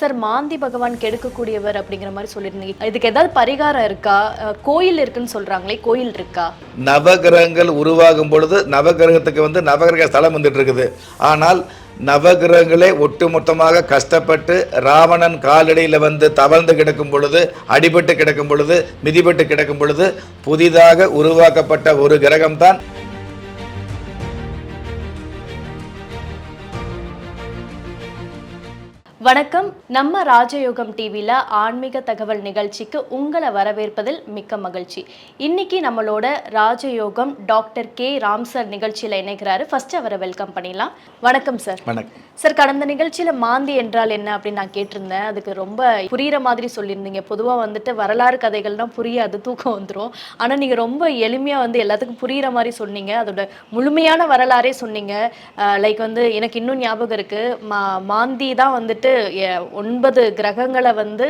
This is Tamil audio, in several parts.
சார் மாந்தி பகவான் கெடுக்கக்கூடியவர் அப்படிங்கிற மாதிரி சொல்லியிருந்தீங்க. இதுக்கு ஏதாவது பரிகாரம் இருக்கா? கோயில் இருக்குன்னு சொல்றாங்களே கோயில் இருக்கா? நவகிரகங்கள் உருவாகும் பொழுது நவகிரகத்துக்கு வந்து நவகிரக ஸ்தலம் வந்துட்டு இருக்குது ஆனால் நவகிரகங்களே ஒட்டுமொத்தமாக கஷ்டப்பட்டு ராவணன் காலடியில் வந்து தவழ்ந்து கிடக்கும் பொழுது அடிபட்டு கிடக்கும் பொழுது மிதிபட்டு கிடக்கும் பொழுது புதிதாக உருவாக்கப்பட்ட ஒரு கிரகம்தான் வணக்கம். நம்ம ராஜயோகம் டிவியில் ஆன்மீக தகவல் நிகழ்ச்சிக்கு உங்களை வரவேற்பதில் மிக்க மகிழ்ச்சி. இன்னைக்கு நம்மளோட ராஜயோகம் டாக்டர் கே. ராம் சார் நிகழ்ச்சியில் இணைக்கிறாரு ஃபர்ஸ்ட் அவரை வெல்கம் பண்ணிடலாம். வணக்கம் சார். வணக்கம். சார் கடந்த நிகழ்ச்சியில் மாந்தி என்றால் என்ன அப்படின்னு நான் கேட்டிருந்தேன். அதுக்கு ரொம்ப புரியிற மாதிரி சொல்லியிருந்தீங்க. பொதுவாக வந்துட்டு வரலாறு கதைகள்னா புரியாது தூக்கம் வந்துடும் ஆனால் நீங்கள் ரொம்ப எளிமையாக வந்து எல்லாத்துக்கும் புரியிற மாதிரி சொன்னீங்க. அதோட முழுமையான வரலாறே சொன்னீங்க. லைக் வந்து எனக்கு இன்னும் ஞாபகம் இருக்கு. மா மாந்தி தான் வந்துட்டு வந்துட்டு ஒன்பது கிரகங்களை வந்து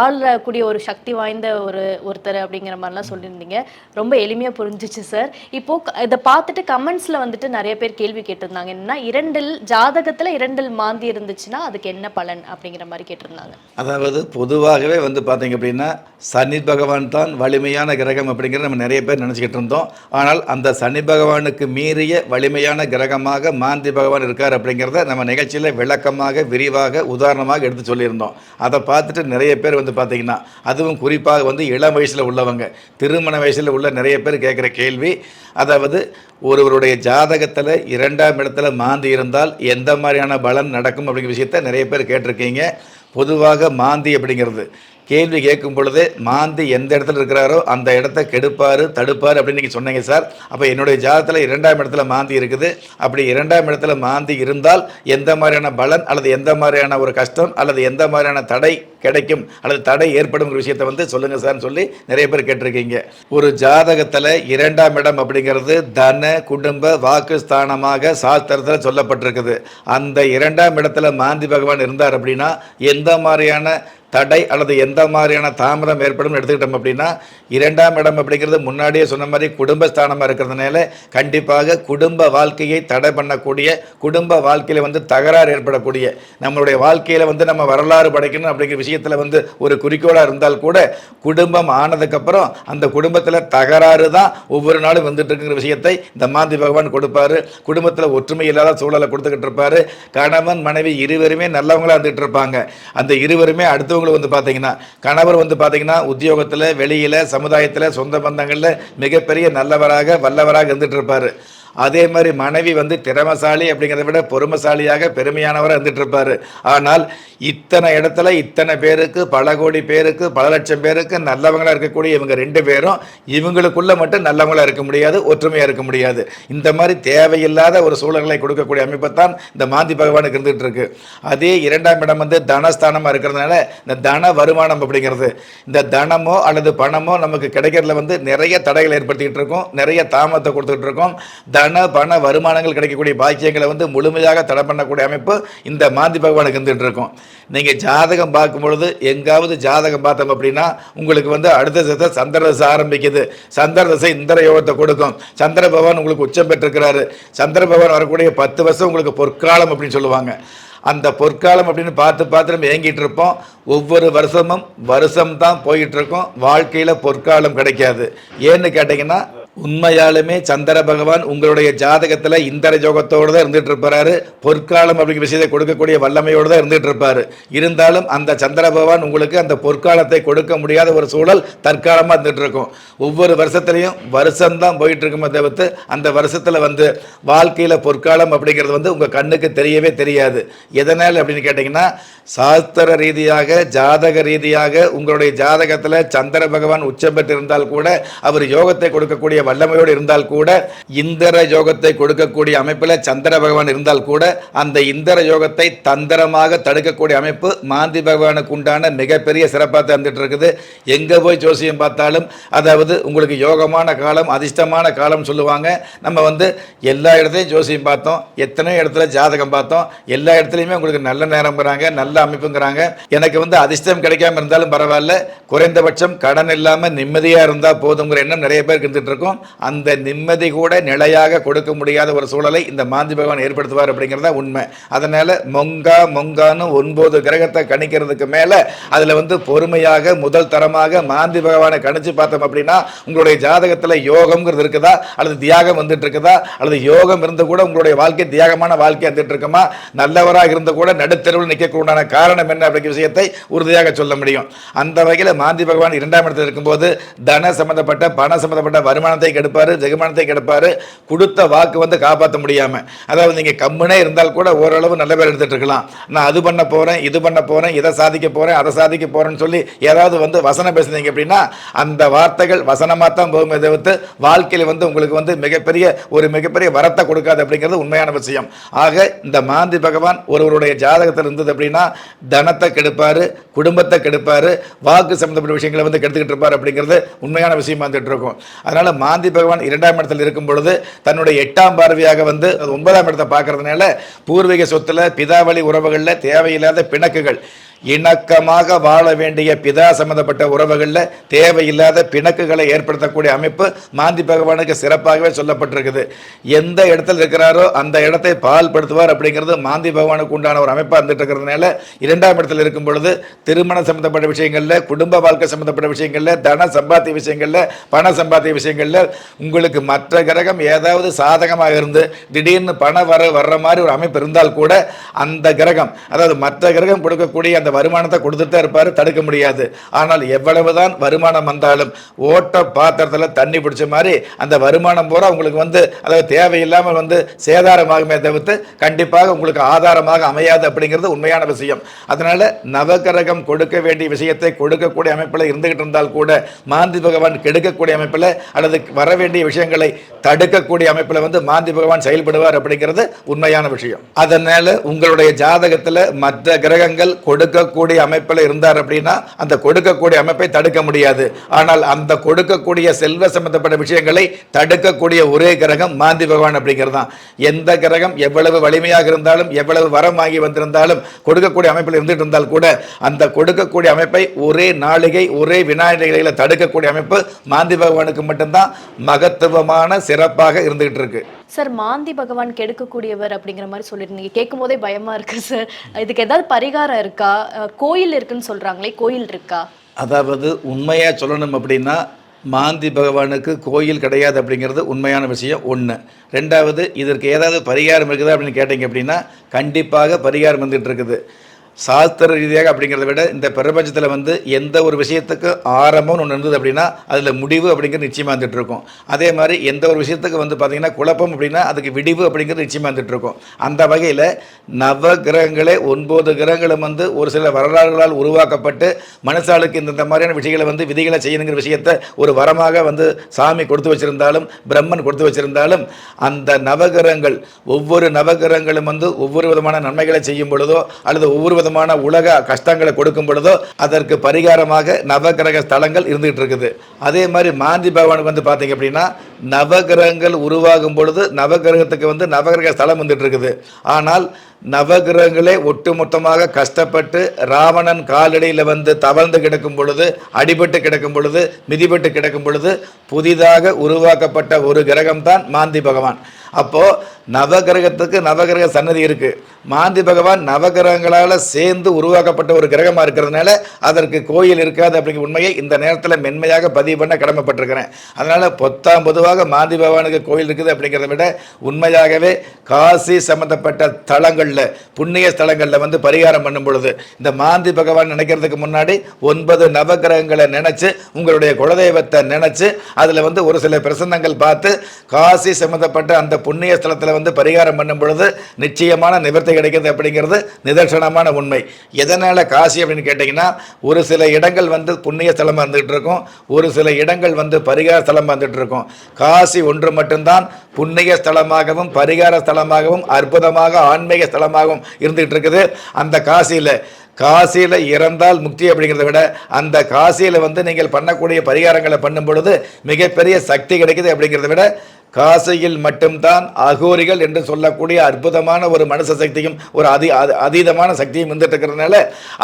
ஆளக்கூடிய ஒரு சக்தி வாய்ந்த ஒரு ஒருத்தர் அப்படிங்கிற மாதிரிலாம் சொல்லியிருந்தீங்க. ரொம்ப எளிமையாக புரிஞ்சிச்சு சார் இப்போ இதை பார்த்துட்டு கமெண்ட்ஸில் வந்துட்டு நிறைய பேர் கேள்வி கேட்டிருந்தாங்க. என்னன்னா இரண்டில் ஜாதகத்தில் இரண்டில் மாந்தி இருந்துச்சுன்னா அதுக்கு என்ன பலன் அப்படிங்கிற மாதிரி கேட்டிருந்தாங்க. அதாவது பொதுவாகவே வந்து பார்த்தீங்க அப்படின்னா சனி பகவான் தான் வலிமையான கிரகம் அப்படிங்கிறத நம்ம நிறைய பேர் நினச்சிக்கிட்டு இருந்தோம். ஆனால் அந்த சனி பகவானுக்கு மீறிய வலிமையான கிரகமாக மாந்தி பகவான் இருக்கார் அப்படிங்கிறத நம்ம நிகழ்ச்சியில் விளக்கமாக விரிவாக உதாரணமாக எடுத்து சொல்லியிருந்தோம். அதை பார்த்துட்டு நிறைய பேர் வந்து பார்த்தீங்கன்னா அதுவும் குறிப்பாக வந்து இளம் வயசில் உள்ளவங்க திருமண வயசில் உள்ள நிறைய பேர் கேட்குற கேள்வி அதாவது ஒருவருடைய ஜாதகத்தில் இரண்டாம் இடத்துல மாந்தி இருந்தால் எந்த மாதிரியான பலன் நடக்கும் அப்படிங்கிற விஷயத்த நிறைய பேர் கேட்டிருக்கீங்க. பொதுவாக மாந்தி அப்படிங்கிறது கேள்வி கேட்கும் பொழுது மாந்தி எந்த இடத்துல இருக்கிறாரோ அந்த இடத்த கெடுப்பார் தடுப்பார் அப்படின்னு நீங்கள் சொன்னீங்க சார். அப்போ என்னுடைய ஜாதகத்தில் இரண்டாம் இடத்துல மாந்தி இருக்குது. அப்படி இரண்டாம் இடத்துல மாந்தி இருந்தால் எந்த மாதிரியான பலன் அல்லது எந்த மாதிரியான ஒரு கஷ்டம் அல்லது எந்த மாதிரியான தடை கிடைக்கும் அல்லது தடை ஏற்படும் விஷயத்தை வந்து சொல்லுங்க சார்னு சொல்லி நிறைய பேர் கேட்டிருக்கீங்க. ஒரு ஜாதகத்தில் இரண்டாம் இடம் அப்படிங்கிறது தன குடும்ப வாக்கு ஸ்தானமாக சாஸ்திரத்தில் சொல்லப்பட்டிருக்குது. அந்த இரண்டாம் இடத்துல மாந்தி பகவான் இருந்தார் அப்படின்னா எந்த மாதிரியான தடை அல்லது எந்த மாதிரியான தாமதம் ஏற்படும் எடுத்துக்கிட்டோம் அப்படின்னா இரண்டாம் இடம் அப்படிங்கிறது முன்னாடியே சொன்ன மாதிரி குடும்பஸ்தானமாக இருக்கிறதுனால கண்டிப்பாக குடும்ப வாழ்க்கையை தடை பண்ணக்கூடிய குடும்ப வாழ்க்கையில் வந்து தகராறு ஏற்படக்கூடிய நம்மளுடைய வாழ்க்கையில் வந்து நம்ம வரலாறு படைக்கணும் அப்படிங்கிற விஷயத்தில் வந்து ஒரு குறிக்கோளாக இருந்தால் கூட குடும்பம் ஆனதுக்கப்புறம் அந்த குடும்பத்தில் தகராறு தான் ஒவ்வொரு நாளும் வந்துட்டு இருக்கிற விஷயத்தை இந்த மாந்தி பகவான் கொடுப்பாரு. குடும்பத்தில் ஒற்றுமை இல்லாத சூழலை கொடுத்துக்கிட்டு இருப்பாரு. கணவன் மனைவி இருவருமே நல்லவங்களாக இருந்துகிட்டு இருப்பாங்க. அந்த இருவருமே அடுத்தவங்களை வந்து பார்த்தீங்கன்னா கணவர் வந்து பார்த்தீங்கன்னா உத்தியோகத்தில் வெளியில் சமுதாயத்தில் சொந்த பந்தங்களில் மிகப்பெரிய நல்லவராக வல்லவராக இருந்துட்டு இருப்பார். அதே மாதிரி மனைவி வந்து திறமசாலி அப்படிங்கிறத விட பொறுமசாலியாக பெருமையானவராக இருந்துட்டு இருப்பார் ஆனால் இத்தனை இடத்துல இத்தனை பேருக்கு பல கோடி பேருக்கு பல லட்சம் பேருக்கு நல்லவங்களாக இருக்கக்கூடிய இவங்க ரெண்டு பேரும் இவங்களுக்குள்ள மட்டும் நல்லவங்களாக இருக்க முடியாது ஒற்றுமையாக இருக்க முடியாது. இந்த மாதிரி தேவையில்லாத ஒரு சூழல்களை கொடுக்கக்கூடிய அமைப்பை தான் இந்த மாந்தி பகவானுக்கு இருந்துகிட்டு இருக்கு அதே இரண்டாம் இடம் வந்து தனஸ்தானமாக இருக்கிறதுனால இந்த தன வருமானம் அப்படிங்கிறது. இந்த தனமோ அல்லது பணமோ நமக்கு கிடைக்கிறதுல வந்து நிறைய தடைகள் ஏற்படுத்திக்கிட்டு இருக்கோம் நிறைய தாமதத்தை கொடுத்துக்கிட்டு இருக்கோம் தன பண வருமானங்கள் கிடைக்கக்கூடிய பாக்கியங்களை வந்து முழுமையாக தடை பண்ணக்கூடிய அமைப்பு இந்த மாந்தி பகவானுக்கு இருந்துகிட்டு இருக்கும். நீங்கள் ஜாதகம் பார்க்கும் பொழுது எங்காவது ஜாதகம் பார்த்தோம் அப்படின்னா உங்களுக்கு வந்து அடுத்த தசை சந்திர தசை ஆரம்பிக்குது. சந்திர தசை இந்திர யோகத்தை கொடுக்கும். சந்திர பகவான் உங்களுக்கு உச்சம் பெற்றிருக்கிறாரு. சந்திர பகவான் வரக்கூடிய பத்து வருஷம் உங்களுக்கு பொற்காலம் அப்படின்னு சொல்லுவாங்க. அந்த பொற்காலம் அப்படின்னு பார்த்து பார்த்து நம்ம ஏங்கிட்டு இருப்போம். ஒவ்வொரு வருஷமும் வருஷம் தான் போயிட்டு இருக்கோம். வாழ்க்கையில் பொற்காலம் கிடைக்காது. ஏன்னு கேட்டிங்கன்னா உண்மையாலுமே சந்திர பகவான் உங்களுடைய ஜாதகத்தில் இந்திர ஜோகத்தோடு தான் இருந்துட்டு இருப்பாரு. பொற்காலம் அப்படிங்கிற விஷயத்தை கொடுக்கக்கூடிய வல்லமையோடு தான் இருந்துட்டு இருப்பாரு. இருந்தாலும் அந்த சந்திர பகவான் உங்களுக்கு அந்த பொற்காலத்தை கொடுக்க முடியாத ஒரு சூழல் தற்காலமாக இருந்துட்டு இருக்கும். ஒவ்வொரு வருஷத்துலையும் வருஷம்தான் போயிட்டு இருக்குமே தவிர்த்து அந்த வருஷத்தில் வந்து வாழ்க்கையில் பொற்காலம் அப்படிங்கிறது வந்து உங்கள் கண்ணுக்கு தெரியவே தெரியாது. எதனால் அப்படின்னு கேட்டிங்கன்னா சாஸ்திர ரீதியாக ஜாதக ரீதியாக உங்களுடைய ஜாதகத்தில் சந்திர பகவான் உச்சம் பெற்றிருந்தால் கூட அவர் யோகத்தை கொடுக்கக்கூடிய வல்லமையோடு இருந்தால் கூட இந்திர யோகத்தை கொடுக்கக்கூடிய அமைப்பில் சந்திர பகவான் இருந்தால் கூட அந்த இந்திர யோகத்தை தந்திரமாக தடுக்கக்கூடிய அமைப்பு மாந்தி பகவானுக்கு உண்டான மிகப்பெரிய சிறப்பாக தந்துட்டு இருக்குது. எங்கே போய் ஜோசியம் பார்த்தாலும் அதாவது உங்களுக்கு யோகமான காலம் அதிர்ஷ்டமான காலம் சொல்லுவாங்க. நம்ம வந்து எல்லா இடத்துலையும் ஜோசியம் பார்த்தோம். எத்தனையோ இடத்துல ஜாதகம் பார்த்தோம். எல்லா இடத்துலையுமே உங்களுக்கு நல்ல நேரம்ங்கிறாங்க நல்ல அமைப்புங்கிறாங்க. எனக்கு வந்து அதிர்ஷ்டம் கிடைக்காம இருந்தாலும் பரவாயில்ல. குறைந்தபட்சம் கடன் இல்லாமல் நிம்மதியாக இருந்தால் போதுங்கிற எண்ணம் நிறைய பேருக்கு இருந்துட்டு இருக்கும். அந்த நிம்மதி கூட நிலையாக கொடுக்க முடியாத ஒரு சூழலை இந்த மாந்தி பகவான் ஏற்படுத்துவார் அப்படிங்கிறத உண்மை. அதனால மொங்கா மொங்கான்னு ஒன்பது கிரகத்தை கணிக்கிறதுக்கு மேலே அதில் வந்து பொறுமையாக முதல் தரமாக மாந்தி பகவானை கணிச்சு பார்த்தோம் அப்படின்னா உங்களுடைய ஜாதகத்தில் யோகம்ங்கிறது இருக்குதா? அல்லது தியாகம் வந்துட்டு இருக்குதா? அல்லது யோகம் இருந்து கூட உங்களுடைய வாழ்க்கை தியாகமான வாழ்க்கை வந்துட்டு இருக்குமா? நல்லவராக இருந்து கூட நடுத்தெருவில் நிற்கக்கூடான காரணம் என்ன அப்படிங்கிற விஷயத்தை உறுதியாக சொல்ல முடியும். அந்த வகையில் மாந்தி பகவான் இரண்டாம் இடத்தில் இருக்கும்போது தன சம்பந்தப்பட்ட பண சம்பந்தப்பட்ட வருமானத்தை கெடுப்பாரு ஜெகமானத்தை கெடுப்பாரு. கொடுத்த வாக்கு வந்து காப்பாற்ற முடியாம. அதாவது நீங்க கம்முனே இருந்தால் கூட ஓரளவு நல்ல பேர் எடுத்துட்டு இருக்கலாம். நான் அது பண்ண போறேன் இது பண்ண போறேன் இதை சாதிக்க போறேன் அதை சாதிக்க போறேன்னு சொல்லி ஏதாவது வந்து வசனம் பேசுனீங்க அப்படின்னா அந்த வார்த்தைகள் வசனமாக தான் போகுமே தவிர்த்து வாழ்க்கையில் வந்து உங்களுக்கு வந்து மிகப்பெரிய ஒரு மிகப்பெரிய வரத்தை கொடுக்காது அப்படிங்கிறது உண்மையான விஷயம். ஆக இந்த மாந்தி பகவான் ஒருவருடைய ஜாதகத்தில் இருந்தது அப்படின்னா தனத்தை கெடுப்பாரு குடும்பத்தை கெடுப்பாரு வாக்கு சம்மந்தப்பட்ட விஷயங்களை வந்து கெடுத்துக்கிட்டு இருப்பார் அப்படிங்கிறது உண்மையான விஷயமா வந்துட்டு இருக்கும். அதனால மாந்தி பகவான் இரண்டாம் இடத்தில் இருக்கும் பொழுது தன்னுடைய எட்டாம் பார்வையாக வந்து அது ஒன்பதாம் இடத்தை பார்க்கறதுனால பூர்வீக சொத்துல பிதாவளி உறவுகளில் தேவையில்லாத பிணக்குகள். இணக்கமாக வாழ வேண்டிய பிதா சம்பந்தப்பட்ட உறவுகளில் தேவையில்லாத பிணக்குகளை ஏற்படுத்தக்கூடிய அமைப்பு மாந்தி பகவானுக்கு சிறப்பாகவே சொல்லப்பட்டிருக்குது. எந்த இடத்துல இருக்கிறாரோ அந்த இடத்தை பால்படுத்துவார் அப்படிங்கிறது மாந்தி பகவானுக்கு உண்டான ஒரு அமைப்பாக இருந்துட்டு இருக்கிறதுனால இரண்டாம் இடத்துல இருக்கும் பொழுது திருமணம் சம்பந்தப்பட்ட விஷயங்களில் குடும்ப வாழ்க்கை சம்பந்தப்பட்ட விஷயங்களில் தன சம்பாத்திய விஷயங்களில் பண சம்பாத்திய விஷயங்களில் உங்களுக்கு மற்ற கிரகம் ஏதாவது சாதகமாக இருந்து திடீர்னு பண வர வர்ற மாதிரி ஒரு அமைப்பு இருந்தால் கூட அந்த கிரகம் அதாவது மற்ற கிரகம் கொடுக்கக்கூடிய அந்த வருமானத்தை கொடுத்துட்டு தான் இருப்பார் தடுக்க முடியாது. ஆனால் எவ்வளவுதான் வருமானம் வந்தாலும் ஓட்ட பாத்திரத்தில் தண்ணி பிடிச்ச மாதிரி அந்த வருமானம் பூரா உங்களுக்கு வந்து அதாவது தேவையில்லாமல் வந்து சேதாரமாகுமே தவிர்த்து கண்டிப்பாக உங்களுக்கு ஆதாரமாக அமையாது அப்படிங்கிறது உண்மையான விஷயம். அதனால நவகரகம் கொடுக்க வேண்டிய விஷயத்தை கொடுக்கக்கூடிய அமைப்பில் இருந்துகிட்டு இருந்தால் கூட மாந்தி பகவான் கெடுக்கக்கூடிய அமைப்பில் அல்லது வர வேண்டிய விஷயங்களை தடுக்கக்கூடிய அமைப்பில் வந்து மாந்தி பகவான் செயல்படுவார் அப்படிங்கிறது உண்மையான விஷயம். அதனால உங்களுடைய ஜாதகத்தில் மற்ற கிரகங்கள் கொடுக்கக்கூடிய அமைப்பில் இருந்தார் அப்படின்னா அந்த கொடுக்கக்கூடிய அமைப்பை தடுக்க முடியாது. ஆனால் அந்த கொடுக்கக்கூடிய செல்வ சம்பந்தப்பட்ட விஷயங்களை தடுக்கக்கூடிய ஒரே கிரகம் மாந்தி பகவான் அப்படிங்கிறது தான். எந்த கிரகம் எவ்வளவு வலிமையாக இருந்தாலும் எவ்வளவு வரமாகி வந்திருந்தாலும் கொடுக்கக்கூடிய அமைப்பில் இருந்துட்டு இருந்தால் கூட அந்த கொடுக்கக்கூடிய அமைப்பை ஒரே நாளிகை ஒரே வினாடிகளில் தடுக்கக்கூடிய அமைப்பு மாந்தி பகவானுக்கு மட்டும்தான் மகத்துவமான சிறப்பாக இருந்துகிட்டு இருக்கு. சார் மாந்தி பகவான் கெடுக்கக்கூடியவர் அப்படிங்கிற மாதிரி சொல்லியிருந்தீங்க. கேட்கும் போதே பயமா இருக்கு சார். இதுக்கு ஏதாவது பரிகாரம் இருக்கா? கோயில் இருக்குன்னு சொல்கிறாங்களே கோயில் இருக்கா? அதாவது உண்மையாக சொல்லணும் அப்படின்னா மாந்தி பகவானுக்கு கோயில் கிடையாது அப்படிங்கிறது உண்மையான விஷயம் ஒன்று ரெண்டாவது இதற்கு ஏதாவது பரிகாரம் இருக்குதா அப்படின்னு கேட்டிங்க அப்படின்னா கண்டிப்பாக பரிகாரம் வந்துட்டு இருக்குது. சாஸ்திர ரீதியாக அப்படிங்கிறத விட இந்த பிரபஞ்சத்தில் வந்து எந்த ஒரு விஷயத்துக்கு ஆரம்பம்னு ஒன்று இருந்தது அப்படின்னா அதில் முடிவு அப்படிங்கிறது நிச்சயமாக இருந்துகிட்ருக்கும் இருக்கும். அதே மாதிரி எந்த ஒரு விஷயத்துக்கு வந்து பார்த்திங்கன்னா குழப்பம் அப்படின்னா அதுக்கு விடிவு அப்படிங்கிறது நிச்சயமாக இருந்துகிட்ருக்கும் அந்த வகையில் நவ கிரகங்களே ஒன்பது கிரகங்களும் வந்து ஒரு சில வரலாறுகளால் உருவாக்கப்பட்டு மனுஷாளுக்கு இந்த இந்த மாதிரியான விஷயங்களை வந்து விதிகளை செய்யணுங்கிற விஷயத்தை ஒரு வரமாக வந்து சாமி கொடுத்து வச்சிருந்தாலும் பிரம்மன் கொடுத்து வச்சிருந்தாலும் அந்த நவகிரகங்கள் ஒவ்வொரு நவகிரகங்களும் வந்து ஒவ்வொரு விதமான நன்மைகளை செய்யும் பொழுதோ அல்லது ஒவ்வொரு விதமான உலக கஷ்டங்களை கொடுக்கும் பொழுதோ அதற்கு பரிகாரமாக நவகிரக ஸ்தலங்கள் இருந்துகிட்டு இருக்குது. அதே மாதிரி மாந்தி பகவானுக்கு வந்து பார்த்தீங்க அப்படின்னா நவகிரகங்கள் உருவாகும் பொழுது நவகிரகத்துக்கு வந்து நவகிரக ஸ்தலம் வந்துட்டு இருக்குது. ஆனால் நவகிரகங்களே ஒட்டுமொத்தமாக கஷ்டப்பட்டு ராவணன் காலடியில் வந்து தவழ்ந்து கிடக்கும் பொழுது அடிபட்டு கிடக்கும் பொழுது மிதிபட்டு கிடக்கும் பொழுது புதிதாக உருவாக்கப்பட்ட ஒரு கிரகம்தான் மாந்தி பகவான். அப்போது நவகிரகத்துக்கு நவகிரக சன்னதி இருக்குது மாந்தி பகவான் நவகிரகங்களால் சேர்ந்து உருவாக்கப்பட்ட ஒரு கிரகமாக இருக்கிறதுனால அதற்கு கோயில் இருக்காது அப்படிங்கிற உண்மையை இந்த நேரத்தில் மென்மையாக பதிவு பண்ண கடமைப்பட்டிருக்கிறேன். அதனால் பொத்தாம் பொதுவாக மாந்தி பகவானுக்கு கோயில் இருக்குது அப்படிங்கிறத விட உண்மையாகவே காசி சம்பந்தப்பட்ட தலங்களில் புண்ணிய ஸ்தலங்களில் வந்து பரிகாரம் பண்ணும் பொழுது இந்த மாந்தி பகவான் நினைக்கிறதுக்கு முன்னாடி ஒன்பது நவகிரகங்களை நினச்சி உங்களுடைய குலதெய்வத்தை நினச்சி அதில் வந்து ஒரு சில பிரசன்னங்கள் பார்த்து காசி சம்மந்தப்பட்ட அந்த புண்ணிய ஸ்தலத்தில் வந்து பரிகாரம் பண்ணும் பொழுது நிச்சயமான நிவர்த்தி கிடைக்கிறது அப்படிங்கிறது நிதர்சனமான உண்மை. எதனால் காசி அப்படின்னு கேட்டிங்கன்னா ஒரு சில இடங்கள் வந்து புண்ணிய ஸ்தலமாக இருந்துகிட்டு இருக்கும். ஒரு சில இடங்கள் வந்து பரிகார ஸ்தலமாக இருந்துகிட்டு இருக்கும். காசி ஒன்று மட்டும்தான் புண்ணிய ஸ்தலமாகவும் பரிகார ஸ்தலமாகவும் அற்புதமாக ஆன்மீக ஸ்தலமாகவும் இருந்துகிட்டு இருக்குது. அந்த காசியில் காசியில் இறந்தால் முக்தி அப்படிங்கிறத விட அந்த காசியில் வந்து நீங்கள் பண்ணக்கூடிய பரிகாரங்களை பண்ணும் பொழுது மிகப்பெரிய சக்தி கிடைக்குது அப்படிங்கிறத விட காசியில் மட்டும்தான் அகோரிகள் என்று சொல்லக்கூடிய அற்புதமான ஒரு மனுஷ சக்தியும் ஒரு அதி அதி- அதீதமான சக்தியும் வந்துட்டு இருக்கிறதுனால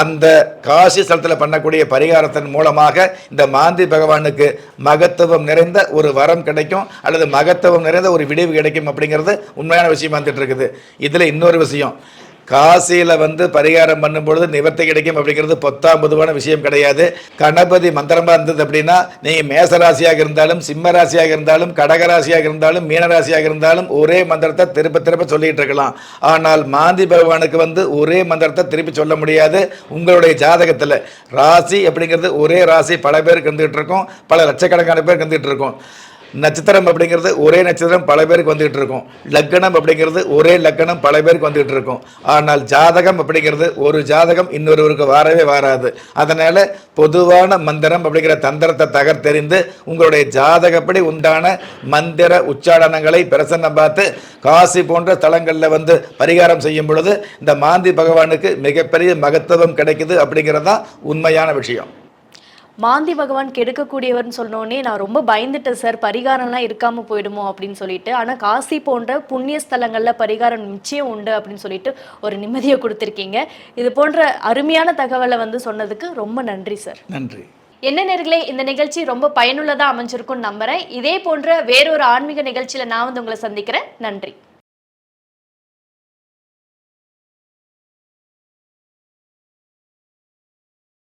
அந்த காசி ஸ்தலத்தில் பண்ணக்கூடிய பரிகாரத்தின் மூலமாக இந்த மாந்தி பகவானுக்கு மகத்துவம் நிறைந்த ஒரு வரம் கிடைக்கும் அல்லது மகத்துவம் நிறைந்த ஒரு விடிவு கிடைக்கும் அப்படிங்கிறது உண்மையான விஷயம் வந்துட்டு இருக்குது இதில் இன்னொரு விஷயம் காசியில் வந்து பரிகாரம் பண்ணும்பொழுது நிவர்த்தி கிடைக்கும் அப்படிங்கிறது பொத்தாம் பொதுவான விஷயம் கிடையாது. கணபதி மந்திரமாக இருந்தது அப்படின்னா நீங்கள் மேசராசியாக இருந்தாலும் சிம்ம ராசியாக இருந்தாலும் கடகராசியாக இருந்தாலும் மீனராசியாக இருந்தாலும் ஒரே மந்திரத்தை திருப்ப திருப்ப சொல்லிகிட்டு இருக்கலாம். ஆனால் மாந்தி பகவானுக்கு வந்து ஒரே மந்திரத்தை திருப்பி சொல்ல முடியாது. உங்களுடைய ஜாதகத்தில் ராசி அப்படிங்கிறது ஒரே ராசி பல பேருக்கு இருந்துகிட்டு இருக்கும். பல லட்சக்கணக்கான பேருக்கு இருந்துகிட்டு இருக்கும். நட்சத்திரம் அப்படிங்கிறது ஒரே நட்சத்திரம் பல பேருக்கு வந்துகிட்டு இருக்கும். லக்கணம் அப்படிங்கிறது ஒரே லக்கணம் பல பேருக்கு வந்துகிட்டு இருக்கும். ஆனால் ஜாதகம் அப்படிங்கிறது ஒரு ஜாதகம் இன்னொருவருக்கு வாரவே வராது. அதனால் பொதுவான மந்திரம் அப்படிங்கிற தந்திரத்தை தகர்த்தெறிந்து உங்களுடைய ஜாதகப்படி உண்டான மந்திர உச்சாடனங்களை பிரசன்னம் பார்த்து காசி போன்ற தலங்களில் வந்து பரிகாரம் செய்யும் பொழுது இந்த மாந்தி பகவானுக்கு மிகப்பெரிய மகத்துவம் கிடைக்குது அப்படிங்கிறது தான் உண்மையான விஷயம். மாந்தி பகவான் கெடுக்கக்கூடியவர்னு சொன்னோடனே நான் ரொம்ப பயந்துட்டேன் சார். பரிகாரம்லாம் இருக்காம போயிடுமோ அப்படின்னு சொல்லிட்டு. ஆனா காசி போன்ற புண்ணிய ஸ்தலங்கள்ல பரிகாரம் நிச்சயம் உண்டு அப்படின்னு சொல்லிட்டு ஒரு நிம்மதியை கொடுத்துருக்கீங்க. இது போன்ற அருமையான தகவலை வந்து சொன்னதுக்கு ரொம்ப நன்றி சார். நன்றி. என்ன நேர்களே இந்த நிகழ்ச்சி ரொம்ப பயனுள்ளதா அமைஞ்சிருக்கும்னு நம்புறேன். இதே போன்ற வேறொரு ஆன்மீக நிகழ்ச்சியில நான் வந்து உங்களை சந்திக்கிறேன். நன்றி.